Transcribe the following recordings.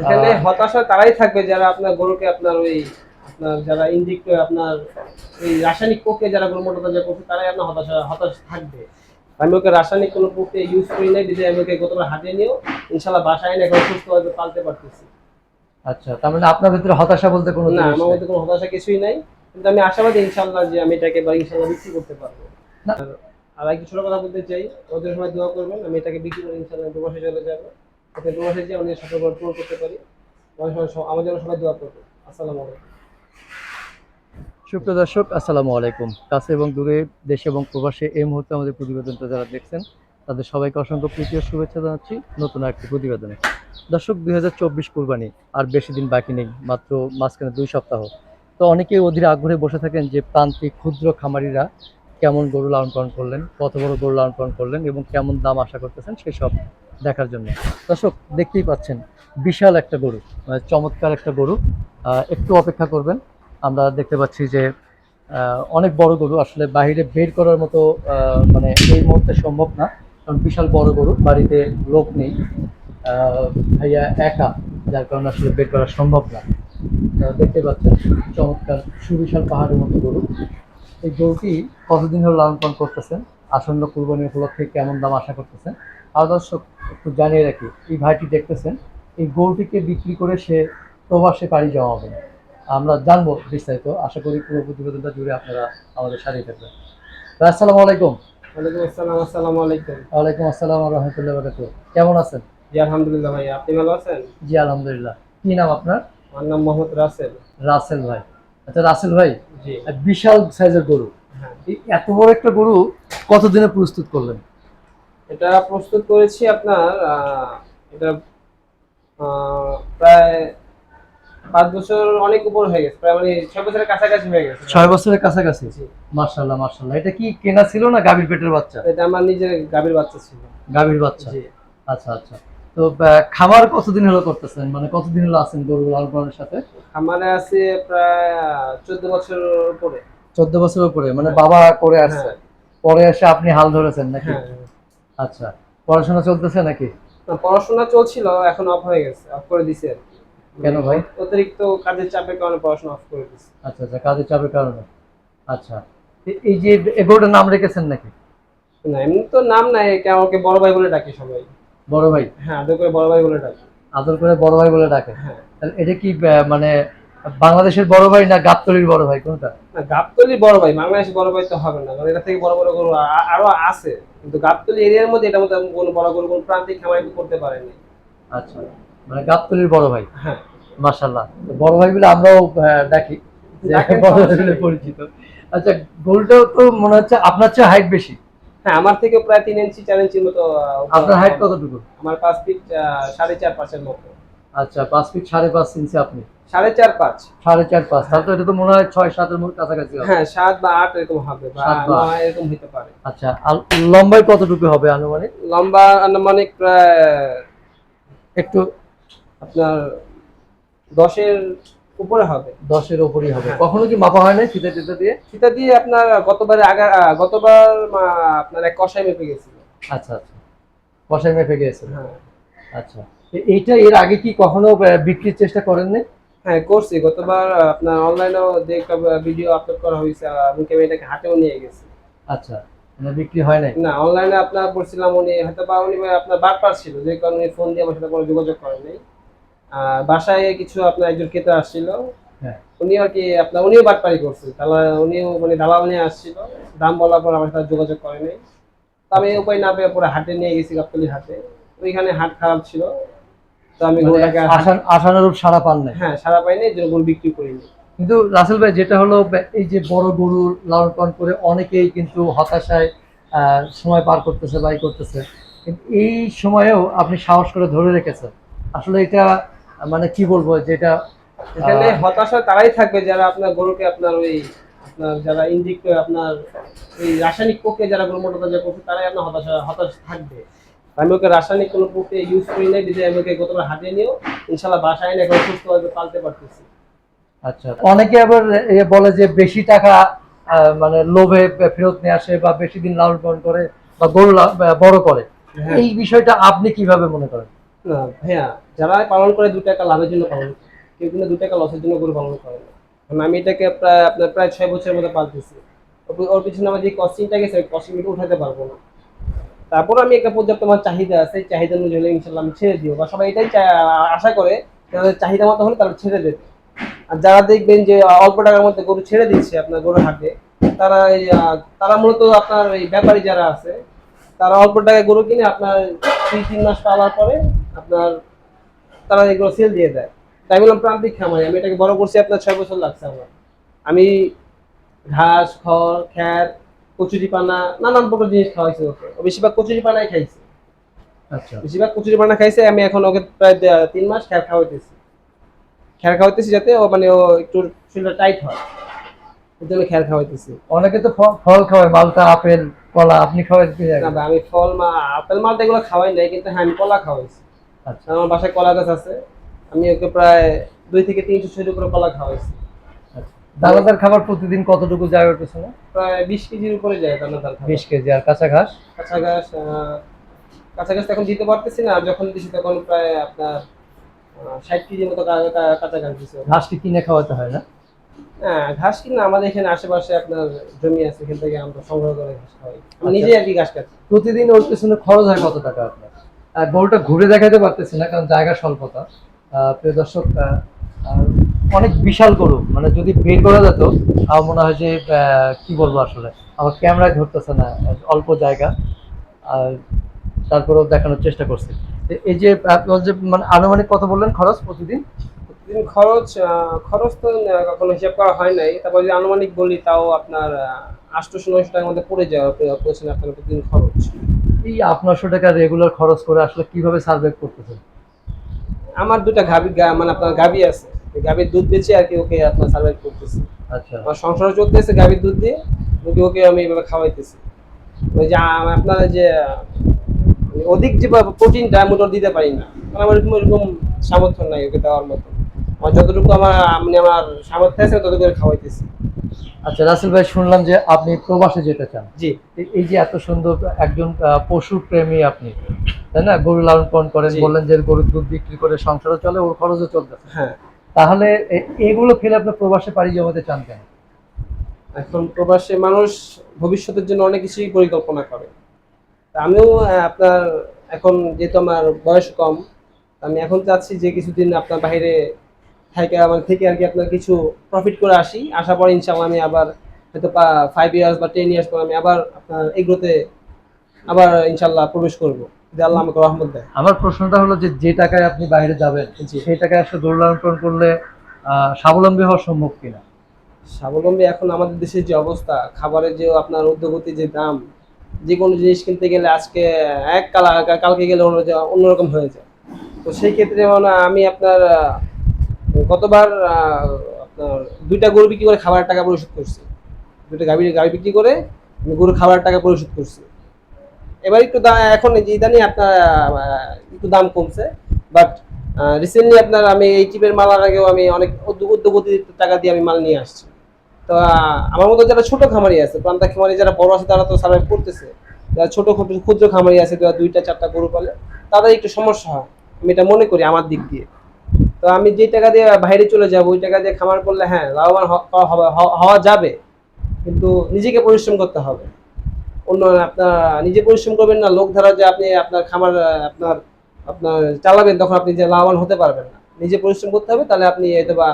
এখানে হতাশা তারাই থাকবে যারা আপনার গরুকে আপনার ওই আপনার যারা ইনজেক্ট আপনার ওই রাসায়নিক প্রক্রিয়া যারা গরু মোটা তাজা করছে তারাই আপনার হতাশা হতাশ থাকবে। আমি ওকে রাসায়নিক কোনো প্রক্রিয়া ইউজ করি নাই যদি আমি ওকে গতবার হাতিয়ে নিয়েও ইনশাল্লাহ বাসায় এনে এখন সুস্থভাবে পালতে পারতেছি। আচ্ছা তার মানে আপনার ভিতরে হতাশা বলতে কোনো না আমার। মধ্যে কোনো হতাশা কিছুই নাই কিন্তু আমি আশাবাদী ইনশাল্লাহ যে আমি এটাকে বা ইনশাল্লাহ বিক্রি করতে পারব। আর- আর এক ছোট কথা বলতে চাই ওদের সময় দোয়া করবেন আমি এটাকে বিক্রি করে ইনশাল্লাহ দুমাসে চলে যাব। যাতে দুমাসে যে আমি সফল পূরণ করতে পারি। আমার জন্য সবাই দোয়া করবে আসসালামু আলাইকুম। সুপ্রিয় দর্শক, আসসালামু আলাইকুম। কাছে এবং দূরে দেশে এবং প্রবাসে এই মুহূর্তে আমাদের প্রতিবেদনটা যারা দেখছেন, তাদের সবাইকে অসংখ্য প্রীতি ও শুভেচ্ছা জানাচ্ছি নতুন একটি প্রতিবেদনে। দর্শক, দুই হাজার চব্বিশ কুরবানি, আর বেশি দিন বাকি নেই, মাত্র মাঝখানে দুই সপ্তাহ। তো অনেকেই অধীর আগ্রহে বসে থাকেন যে প্রান্তিক ক্ষুদ্র খামারিরা কেমন গরু লালন পালন করলেন, কত বড় গরু লালন পালন করলেন এবং কেমন দাম আশা করতেছেন, সেসব দেখার জন্য। দর্শক, দেখতেই পাচ্ছেন, বিশাল একটা গরু মানে চমৎকার একটা গরু। একটু অপেক্ষা করবেন। আমরা দেখতে পাচ্ছি যে অনেক বড় গরু, আসলে বাইরে বের করার মতো মানে এই মুহূর্তে সম্ভব না, কারণ বিশাল বড় গরু, বাড়িতে লোক নেই। ভাইয়া একা, যার কারণে আসলে বের করা সম্ভব না। দেখতে পাচ্ছেন, চমৎকার, সুবিশাল পাহাড়ের মতো গরু। এই গরুটি কতদিন হলো লালন পালন করতেছেন? আসন্ন কুরবানি উপলক্ষে কেমন দাম আশা করতেছেন? আর দর্শক একটু জানিয়ে রাখি এই ভাইটি দেখতেছেন এই গরুটিকে বিক্রি করে সে প্রবাসে পাড়ি জমাবেন আমরা জানব বিস্তারিত আশা করি পুরো প্রতিবেদনটা জুড়ে আপনারা আমাদের সাথে থাকবেন আসসালামু আলাইকুম। ওয়ালাইকুম আসসালাম আসসালামু আলাইকুম। ওয়ালাইকুম আসসালাম রহমতুল্লাহ বারাকাতু কেমন আছেন? জি আলহামদুলিল্লাহ ভাই আপনি ভালো আছেন? জি আলহামদুলিল্লাহ। কি নাম আপনার? আমার নাম মোহাম্মদ রাসেল। রাসেল ভাই। আচ্ছা রাসেল ভাই জি। বিশাল সাইজের গরু। হ্যাঁ। এত বড় একটা গরু কতদিনে প্রস্তুত করলেন? এটা প্রস্তুত করেছি আপনার এটা প্রায় পাঁচ বছর অনেক উপর হয়ে গেছে প্রায় মানে ছয় বছরের কাছাকাছি হয়ে গেছে। ছয় বছরের কাছাকাছি। মার্শাল্লাহ মার্শাল্লাহ এটা কি কেনা ছিল না গাভীর পেটের বাচ্চা? এটা আমার নিজের গাভীর বাচ্চা ছিল। গাভীর বাচ্চা? জি। আচ্ছা আচ্ছা। তো খামার কতদিন হলো করতেছেন? মানে কতদিন হলো আছেন গরু লালন পালনের সাথে? আমারে আছে প্রায় চোদ্দ বছর উপরে। চোদ্দ বছর উপরে মানে বাবা করে আসছে। হ্যাঁ। পরে এসে আপনি হাল ধরেছেন নাকি? হ্যাঁ। আচ্ছা পড়াশোনা চলতেছে নাকি? পড়াশোনা চলছিল এখন অফ হয়ে গেছে অফ করে দিছে কেন ভাই? অতিরিক্ত কাজের চাপের কারণে পড়াশোনা অফ করে দিছে। আচ্ছা আচ্ছা কাজের চাপের কারণে। আচ্ছা এই যে এগোটার নাম রেখেছেন নাকি? না এমনি তো নাম নাই এটা আমাকে বড় ভাই বলে ডাকে সবাই। বড় ভাই? হ্যাঁ আদর করে বড় ভাই বলে ডাকে। আদর করে বড় ভাই বলে ডাকে। হ্যাঁ। তাহলে এটা কি মানে বাংলাদেশের বড় ভাই না গাবতলির বড় ভাই কোনটা? না গাবতলি বড় ভাই বাংলাদেশে বড় ভাই তো হবে না কারণ এটা থেকে বড় বড় গরু আরও আছে। কিন্তু গাবতলি এরিয়ার মধ্যে এটার মধ্যে কোনো বড় গরু কোনো প্রান্তিক খামারি করতে পারেনি। আচ্ছা মানে গাবতলির বড় ভাই? হ্যাঁ। মার্শাল্লাহ বড় ভাই বলে আমরাও ডাকি যে বড় ভাই বলে পরিচিত। আচ্ছা গোলটাও তো মনে হচ্ছে আপনার চেয়ে হাইট বেশি। হ্যাঁ আমার থেকে প্রায় তিন ইঞ্চি চার ইঞ্চির মতো আপনার হাইট কতটুকু? আমার পাঁচ ফিট সাড়ে চার পাঁচের মতো। আচ্ছা পাঁচ ফিট সাড়ে পাঁচ ইঞ্চি আপনি? সাড়ে চার পাঁচ। সাড়ে চার পাঁচ তাহলে তো এটা তো মনে হয় ছয় সাতের মধ্যে কাছাকাছি হ্যাঁ সাত বা আট এরকম হবে বা এরকম হতে পারে। আচ্ছা লম্বায় কতটুকু হবে আনুমানিক? লম্বা আনুমানিক প্রায় একটু আপনার দশের উপরে হবে। দশের ওপরই হবে। হ্যাঁ। কখনো কি মাপা হয় না ফিতে টিতে দিয়ে? সেটা দিয়ে আপনার গতবারে আগা গতবার আপনার এক কষাই মেপে গেছিল। আচ্ছা আচ্ছা। বসায় মেপে গিয়েছে হ্যাঁ। আচ্ছা। এইটা এর আগে কি কখনো বিক্রির চেষ্টা করেন করেননি হ্যাঁ করছি। গতবার আপনার অনলাইনেও যে ভিডিও আপলোড করা হয়েছে মুখে আমি এটাকে হাটেও নিয়ে গেছি। আচ্ছা মানে বিক্রি হয় নাই? না অনলাইনে আপনার পড়ছিলাম উনি হয়তো বা উনি আপনার বারবার ছিল যে কারণে ফোন দিয়ে আমার সাথে কোনো যোগাযোগ করেনি আর বাসায় কিছু আপনার একজন ক্রেতা আসছিল। হ্যাঁ। উনি আর কি আপনার উনিও বাটপারি করছে। তাহলে উনিও মানে দালাল নিয়ে আসছিল। দাম বলার পর আমার সাথে যোগাযোগ করেনি। তো আমি উপায় না পেয়ে পুরো হাটে নিয়ে গেছি গাবতলি হাটে। ওইখানে হাট খারাপ ছিল। তো আমি মানে গরুটাকে আশানুরূপ সারা পান নাই। হ্যাঁ সারা পাইনি এই জন্য গরু বিক্রি করিনি কিন্তু রাসেল ভাই যেটা হলো এই যে বড় গরু লালন পালন করে অনেকেই কিন্তু হতাশায় সময় পার করতেছে বাই করতেছে। এই সময়েও আপনি সাহস করে ধরে রেখেছেন। আসলে এটা মানে কি বলব যেটা এখানে হতাশা তারাই থাকবে যারা আপনার গরুকে আপনার ওই আপনার যারা ইনজেক্ট আপনার ওই রাসায়নিক প্রক্রিয়া যারা গরু মোটা করছে তারাই আপনার হতাশা হতাশ থাকবে। আমি ওকে রাসায়নিক কোনো প্রক্রিয়া ইউজ করি নাই যদি আমি ওকে গতবার হাতিয়ে নিয়েও ইনশাল্লাহ বাসায় এনে এখন সুস্থভাবে পালতে পারতেছি। আচ্ছা অনেকে আবার এ বলে যে বেশি টাকা মানে লোভে ফেরত নিয়ে আসে বা বেশি দিন লালন পালন করে বা গরু বড় করে। হ্যাঁ। এই বিষয়টা আপনি কীভাবে মনে করেন? ভাইয়া যারা পালন করে দু টাকা লাভের জন্য পালন কেউ কিন্তু দু টাকা লসের জন্য গরু পালন করে না। কারণ আমি এটাকে প্রায় আপনার প্রায় ছয় বছরের মধ্যে পালতেছি। ওর- ওর পিছনে আমার যে কস্টিংটা গেছে ওই কস্টিংটা উঠাতে পারব না। তারপর আমি একটা পর্যাপ্ত আমার চাহিদা আছে চাহিদা অনুযায়ী হলে ইনশাল্লাহ আমি ছেড়ে দিব। বা সবাই এটাই আশা করে চাহিদা মতো হলে তারা ছেড়ে দেবে। আর যারা দেখবেন যে অল্প টাকার মধ্যে গরু ছেড়ে দিচ্ছে আপনার গরু হাটে, তারা তারা মূলত আপনার এই ব্যাপারী যারা আছে, তারা অল্প টাকায় গরু কিনে আপনার দুই, তিন মাস পালার পরে আপনার তারা এগুলো সেল দিয়ে দেয়। তাই বললাম প্রান্তিক খামারি, আমি এটাকে বড় করছি, আপনার ছয় বছর লাগছে আমার। আমি ঘাস, খড়, খ্যার কচুরি পানা নানান প্রকার জিনিস খাওয়াইছে ওকে। বেশিরভাগ কচুরি পানাই খাইছে। আচ্ছা। বেশিরভাগ কচুরি পানা খাইছে আমি এখন ওকে প্রায় তিন মাস খ্যার খাওয়াইতেছি। খ্যার খাওয়াইতেছি যাতে ও মানে ও একটু শরীরটা টাইট হয়। এর জন্য খ্যার খাওয়াইতেছি। অনেকে তো ফল খাওয়ায় মালটা আপেল কলা আপনি খাওয়াই না আমি ফল মা আপেল মালটা এগুলো খাওয়াই নাই কিন্তু হ্যাঁ আমি কলা খাওয়াইছি। আচ্ছা। আমার বাসায় কলা গাছ আছে আমি ওকে প্রায় দুই থেকে তিনশো ছয়শো করে কলা খাওয়াইছি। দানাদার খাবার প্রতিদিন কতটুকু যায় ওর পেছনে? প্রায় বিশ কেজির উপরে যায় দানাদার খাবার। বিশ কেজি আর কাঁচা ঘাস? কাঁচা ঘাস কাঁচা ঘাস এখন দিতে পারতেছি না আর যখন দিছি তখন প্রায় আপনার ষাট কেজির মতো কাঁচা ঘাস দিছে। ঘাসটি কিনে খাওয়াতে হয় না? হ্যাঁ ঘাস কিনা আমাদের এখানে আশেপাশে আপনার জমি আছে এখান থেকে আমরা সংগ্রহ করে ঘাস খাওয়াই। আমি আচ্ছা। নিজেই আর কি ঘাস খাচ্ছি। প্রতিদিন ওর পেছনে খরচ হয় কত টাকা আপনার? আর গরুটা ঘুরে দেখাতে পারতেছি না কারণ জায়গা স্বল্পতা। প্রিয় দর্শক আর অনেক বিশাল গরু মানে যদি বের করা যেত আমার মনে হয় যে কি বলব আসলে? আমার ক্যামেরায় ধরতেছে না অল্প জায়গা আর তারপরেও দেখানোর চেষ্টা করছি। এই যে যে মানে আনুমানিক কত বললেন খরচ প্রতিদিন? প্রতিদিন খরচ খরচ তো কখনো হিসাব করা হয় নাই। তারপর যদি আনুমানিক বলি তাও আপনার আটশোশো নয়শো টাকার মধ্যে পড়ে যায় পেছনে আপনার প্রতিদিন খরচ। এই আপনারশো টাকা রেগুলার খরচ করে আসলে কীভাবে সার্ভে করতেছেন? আমার দুটা গাভি মানে আপনার গাভি আছে। গাভির দুধ বেচে আর কি ওকে আপনার সার্ভাইভ করতেছি। আচ্ছা। আমার সংসার চলতেছে গাভীর দুধ দিয়ে ওকে ওকে আমি এভাবে খাওয়াইতেছি। ওই যে আপনার যে মানে অধিক যে প্রোটিনটা আমি ওটা দিতে পারি না। কারণ আমার এরকম এরকম সামর্থ্য নাই ওকে দেওয়ার মতো। আমার যতটুকু আমার মানে আমার সামর্থ্য আছে ততটুকু খাওয়াইতেছি। আচ্ছা রাসেল ভাই শুনলাম যে আপনি প্রবাসে যেতে চান। জি। এই- যে এত সুন্দর একজন পশু প্রেমী আপনি তাই না? গরু লালন পালন করেন বললেন যে গরুর দুধ বিক্রি করে সংসারও চলে ওর খরচও চলতেছে। হ্যাঁ। তাহলে এগুলো ফেলে আপনি প্রবাসে পাড়ি জমাতে চান কেন? এখন প্রবাসে মানুষ ভবিষ্যতের জন্য অনেক কিছুই পরিকল্পনা করে। আমিও আপনার এখন যেহেতু আমার বয়স কম আমি এখন চাচ্ছি যে কিছুদিন আপনার বাইরে থেকে আমার, থেকে আর কি আপনার কিছু প্রফিট করে আসি। আসার পর ইনশাল্লাহ আমি আবার হয়তো ফাইভ ইয়ার্স বা টেন ইয়ার্স পর আমি আবার আপনার এগুলোতে আবার ইনশাল্লাহ প্রবেশ করব। আল্লাহ আমাকে রহমত দেয়। আমার প্রশ্নটা হলো যে যে টাকায় আপনি বাইরে যাবেন। সেই টাকায় আসলে লালন করলে স্বাবলম্বী হওয়া সম্ভব কিনা? স্বাবলম্বী এখন আমাদের দেশের যে অবস্থা খাবারের যে আপনার উদ্যোগতি যে দাম যে কোনো জিনিস কিনতে গেলে আজকে এক কালা কালকে গেলে অন্যরকম হয়ে যায়। তো সেই ক্ষেত্রে মানে আমি আপনার আহ, গতবার আপনার দুইটা গরু বিক্রি করে খাবারের টাকা পরিশোধ করছি। দুইটা গাড়ি গাড়ি বিক্রি করে আমি গরু খাবারের টাকা পরিশোধ করছি। এবার একটু দাম এখন ইদানি আপনার একটু দাম কমছে বাট রিসেন্টলি আপনার আমি এই চিপের মালার আগেও আমি অনেক উদ্যোগ- উদ্যোগতি টাকা দিয়ে আমি মাল নিয়ে আসছি। তো আমার মতো যারা ছোট খামারি আছে প্রান্তা খামারি যারা বড় আছে, তারা তো সার্ভাইভ করতেছে। যারা ছোট ক্ষুদ্র- খামারি আছে, যারা দুইটা, চারটা গরু পালে, তাদের একটু সমস্যা হয়। আমি এটা মনে করি আমার দিক দিয়ে। তো আমি যে টাকা দিয়ে বাইরে চলে যাব, ওই টাকা দিয়ে খামার করলে হ্যাঁ লাভবান হওয়া যাবে। কিন্তু নিজেকে পরিশ্রম করতে হবে। অন্য আপনার নিজে পরিশ্রম করবেন না লোক ধারা যে আপনি আপনার খামার আপনার আপনার চালাবেন তখন আপনি যে লাভবান হতে পারবেন না। নিজে পরিশ্রম করতে হবে তাহলে আপনি হয়তো বা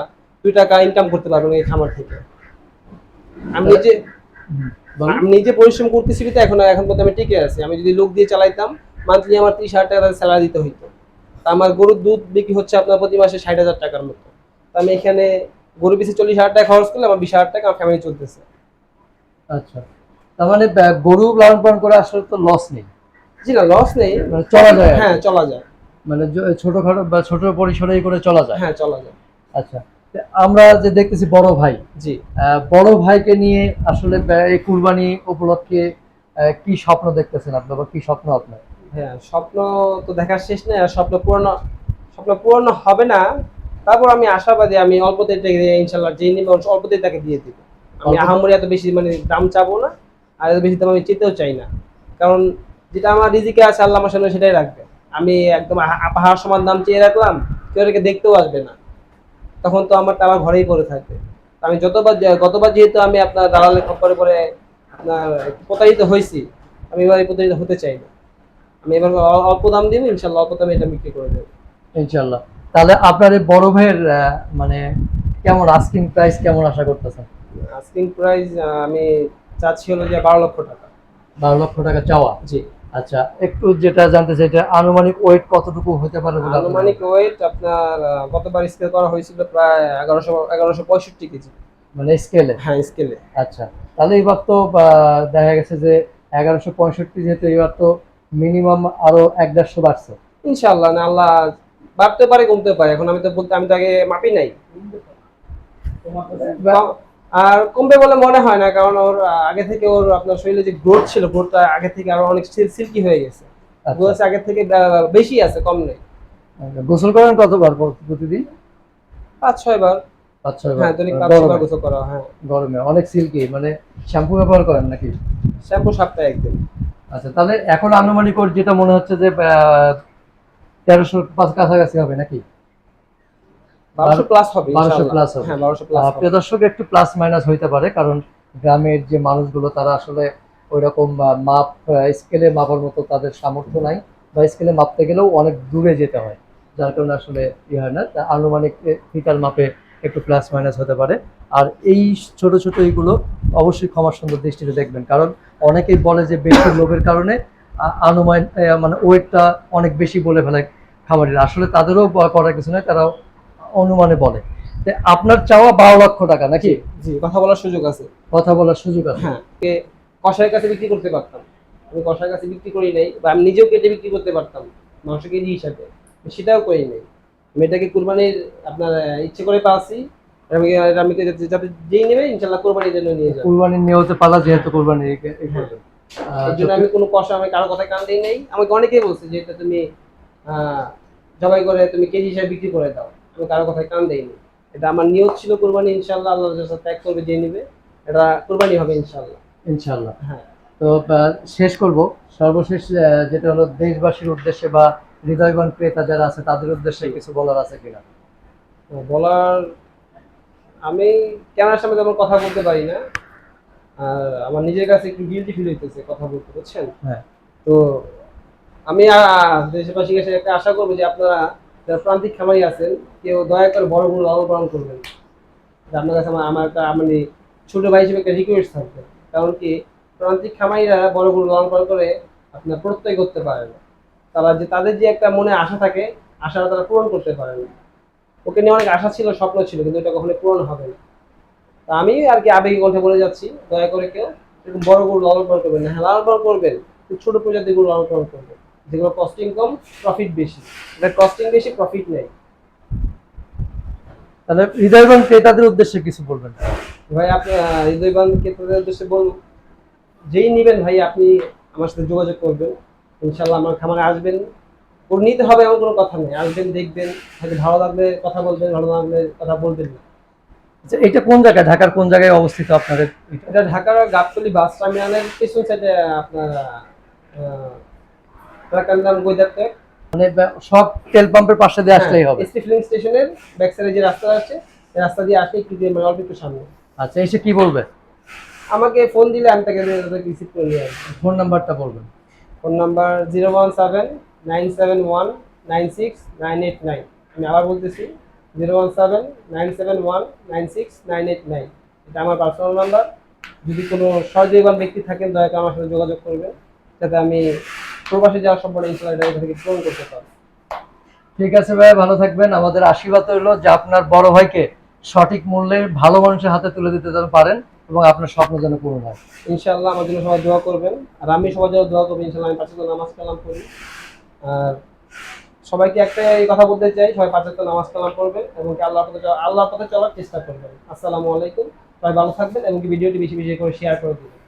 দুই টাকা ইনকাম করতে পারবেন এই খামার থেকে। আমি নিজে। আমি নিজে পরিশ্রম করতেছি তো এখন এখন পর্যন্ত আমি টিকে আছি। আমি যদি লোক দিয়ে চালাইতাম মান্থলি আমার ত্রিশ হাজার টাকা স্যালারি দিতে হইতো। তা আমার গরুর দুধ বিক্রি হচ্ছে আপনার প্রতি মাসে ষাট হাজার টাকার মতো। তা আমি এখানে গরু পিছিয়ে চল্লিশ হাজার টাকা খরচ করলে আমার বিশ হাজার টাকা আমার ফ্যামিলি চলতেছে। আচ্ছা। তার মানে গরু লালন পালন করে আসলে তো লস নেই। জি না লস নেই। মানে চলা যায় হ্যাঁ চলা যায়। মানে ছোটখাটো বা ছোট পরিসরেই করে চলা যায়। হ্যাঁ চলা যায়। আচ্ছা আমরা যে দেখতেছি বড় ভাই জি। বড় ভাইকে নিয়ে আসলে এই কুরবানি উপলক্ষে কি স্বপ্ন দেখতেছেন আপনার বা কি স্বপ্ন আপনার? হ্যাঁ স্বপ্ন তো দেখার শেষ নেই আর স্বপ্ন পূরণ স্বপ্ন পূরণ হবে না। তারপর আমি আশাবাদী আমি অল্পতে ইনশাল্লাহ যে নিবে অল্পতে তাকে দিয়ে দিব। আমি আহামরি এত বেশি মানে দাম চাবো না। আর এত বেশি দাম আমি চেতেও চাই না। কারণ যেটা আমার রিজিকে আছে আল্লাহ আমার সামনে সেটাই রাখবে। আমি একদম পাহাড় সমান দাম চেয়ে রাখলাম কেউ এটাকে দেখতেও আসবে না। তখন তো আমার আমার ঘরেই পড়ে থাকবে। আমি যতবার গতবার যেহেতু আমি আপনার দালালের খপ্পরে পরে আপনার প্রতারিত হয়েছি আমি এবার এই প্রতারিত হতে চাই না। আমি এবার অল্প দাম দিব ইনশাল্লাহ অল্প দামে এটা বিক্রি করে দেবো। ইনশাল্লাহ। তাহলে আপনার এই বড় ভাইয়ের মানে কেমন আস্কিং প্রাইস কেমন আশা করতেছেন? আস্কিং প্রাইস আমি চাচ্ছি হলো যে বারো লক্ষ টাকা। বারো লক্ষ টাকা চাওয়া? জি। আচ্ছা একটু যেটা জানতে চাই এটা আনুমানিক ওয়েট কতটুকু হতে পারে আনুমানিক ওয়েট আপনার গতবার স্কেল করা হয়েছিল প্রায় এগারোশো এগারোশো পঁয়ষট্টি কেজি। মানে স্কেলে হ্যাঁ স্কেলে আচ্ছা তাহলে এবার তো দেখা গেছে যে এগারোশো পঁয়ষট্টি যেহেতু এবার তো মিনিমাম আরও এক দেড়শো বাড়ছে। ইনশাল্লাহ না আল্লাহ বাড়তে পারে কমতে পারে। এখন আমি তো বলতে আমি তো আগে মাপি নাই। আর কমবে বলে মনে হয় না কারণ ওর আগে থেকে ওর আপনার শরীরে যে গ্রোথ ছিল গ্রোথটা আগে থেকে আরও অনেক সিল্কি হয়ে গেছে। আচ্ছা। গ্রোথ আগে থেকে বেশি আছে কম নেই। আচ্ছা, গোসল করেন কতবার প্রতিদিন? পাঁচ ছয় বার। পাঁচ ছয় হ্যাঁ দৈনিক পাঁচ ছয় বার গোসল করা হ্যাঁ গরমে অনেক সিল্কি মানে শ্যাম্পু ব্যবহার করেন নাকি? শ্যাম্পু সপ্তাহে একদিন। আচ্ছা তাহলে এখন আনুমানিক ওর যেটা মনে হচ্ছে যে তেরোশো পাঁচ কাছাকাছি হবে নাকি? প্লাস হবে 1200 ইনশাআল্লাহ। হবে। হ্যাঁ প্লাস প্রিয় দর্শক একটু প্লাস মাইনাস হইতে পারে কারণ গ্রামের যে মানুষগুলো তারা আসলে ওই রকম মাপ স্কেলে মাপার মতো তাদের সামর্থ্য নাই বা স্কেলে মাপতে গেলেও অনেক দূরে যেতে হয় যার কারণে আসলে ই হয় না আনুমানিক ফিটার মাপে একটু প্লাস মাইনাস হতে পারে আর এই ছোট ছোট এইগুলো অবশ্যই ক্ষমা সুন্দর দৃষ্টিতে দেখবেন কারণ অনেকেই বলে যে বেশি লোভের কারণে আনুমান মানে ওয়েটটা অনেক বেশি বলে ফেলে খামারিরা আসলে তাদেরও করার কিছু নয় তারাও অনুমানে বলে। আপনার চাওয়া বারো লক্ষ টাকা নাকি? জি কথা বলার সুযোগ আছে। কথা বলার সুযোগ আছে। হ্যাঁ কে কষাইয়ের কাছে বিক্রি করতে পারতাম। আমি কষাইয়ের কাছে বিক্রি করি নাই বা আমি নিজেও কেটে বিক্রি করতে পারতাম মাংস কেজি হিসাবে। সেটাও করি নাই। আমি এটাকে কুরবানির আপনার ইচ্ছে করে পাচ্ছি আমি আমি যাতে- যাতে যেই নেবে ইনশাল্লাহ কুরবানির জন্য নিয়ে যাব। কুরবানির নিয়তে পালা যেহেতু কুরবানি এই জন্য আমি কোনো কষা আমি কারও কথা কান দিই নাই। আমাকে অনেকেই বলছে যে এটা তুমি আহ, জবাই করে তুমি কেজি হিসাবে বিক্রি করে দাও। আমি কারও কথায় কান দেইনি এটা আমার নিয়ত ছিল কুরবানি ইনশাল্লাহ আল্লাহ ত্যাগ করবে যে নিবে এটা কুরবানি হবে ইনশাল্লাহ ইনশাল্লাহ হ্যাঁ। তো শেষ করব। সর্বশেষ যেটা হলো দেশবাসীর উদ্দেশ্যে বা হৃদয়বান ক্রেতা যারা আছে তাদের উদ্দেশ্যে কিছু বলার আছে কিনা? বলার আমি ক্যামেরার সামনে তেমন কথা বলতে পারি না। আর আমার নিজের কাছে একটু গিলটি ফিল হইতেছে কথা বলতে বুঝছেন? হ্যাঁ। তো আমি দেশবাসীর কাছে একটা আশা করব যে আপনারা যারা প্রান্তিক খামারি আছেন, কেউ দয়া করে বড় বড় লালন পালন করবেন আপনার কাছে আমার আমার মানে ছোটো ভাই হিসেবে একটা রিকোয়েস্ট থাকবে। কারণ কি, প্রান্তিক খামারিরা বড় বড় লালন পালন করে আপনার প্রত্যয় করতে পারে না। তারা যে তাদের যে একটা মনে আশা থাকে, আশাটা তারা পূরণ করতে পারে না। ওকে নিয়ে অনেক আশা ছিল, স্বপ্ন ছিল, কিন্তু এটা কখনো পূরণ হবে না। তা আমি আর কি আবেগী কণ্ঠে বলে যাচ্ছি, দয়া করে কেউ এরকম বড় গরু লালন পালন করবেন না। হ্যাঁ লালন পালন করবেন ছোট প্রজাতির গরু লালন পালন করবেন। যেগুলো কস্টিং কম প্রফিট বেশি। এটা কস্টিং বেশি প্রফিট নেই। তাহলে হৃদয়বান ক্রেতাদের উদ্দেশ্যে কিছু বলবেন। ভাই আপনি হৃদয়বান ক্ষেত্রের উদ্দেশ্যে বল যেই নেবেন ভাই আপনি আমার সাথে যোগাযোগ করবেন। ইনশাল্লাহ আমার খামারে আসবেন। ওর নিতে হবে এমন কোনো কথা নেই। আসবেন দেখবেন। হয়তো ভালো লাগলে কথা বলবেন ভালো লাগলে কথা বলবেন না। আচ্ছা এটা কোন জায়গায়? ঢাকার কোন জায়গায় অবস্থিত আপনাদের? এটা? এটা ঢাকার গাবতলি বাস টার্মিনালের পেছন সাইডে আপনার নাম গৈদারটেক মানে সব তেল পাম্পের পাশে দিয়ে আসলেই হবে। এসটি ফিলিং স্টেশনের ব্যাক সাইডে যে রাস্তা আছে রাস্তা দিয়ে আসলে একটু দিয়ে মানে অল্প একটু সামনে। আচ্ছা এসে কি বলবে? আমাকে ফোন দিলে আমি তাকে রিসিভ করে নিয়ে আসব। ফোন নাম্বারটা বলবেন। Phone number zero one seven nine seven one nine six nine eight nine. আমি আবার বলতেছি zero one seven nine seven one nine six nine eight nine. এটা আমার পার্সোনাল নাম্বার যদি কোনো সহযোগীবান ব্যক্তি থাকেন দয়া করে আমার সাথে যোগাযোগ করবেন। যাতে আমি প্রবাসে যাওয়ার সম্পর্কে ইনশাল্লাহ এটা থেকে পূরণ করতে পারি ঠিক আছে ভাই, ভালো থাকবেন। আমাদের আশীর্বাদ হলো যে আপনার বড় ভাইকে সঠিক মূল্যে ভালো মানুষের হাতে তুলে দিতে যেন পারেন এবং আপনার স্বপ্ন যেন পূরণ হয়। ইনশাল্লাহ আমার জন্য সবাই দোয়া করবেন। আর আমি সবার জন্য দোয়া করব ইনশাল্লাহ আমি পাঁচটা নামাজ কালাম করি। আর সবাইকে একটাই কথা বলতে চাই, সবাই পাঁচটা নামাজ কালাম করবেন এবং আল্লাহ পথে আল্লাহর পথে চলার চেষ্টা করবেন। আসসালামু আলাইকুম। সবাই ভালো থাকবেন এবং ভিডিওটি বেশি বেশি করে শেয়ার করে দিবেন।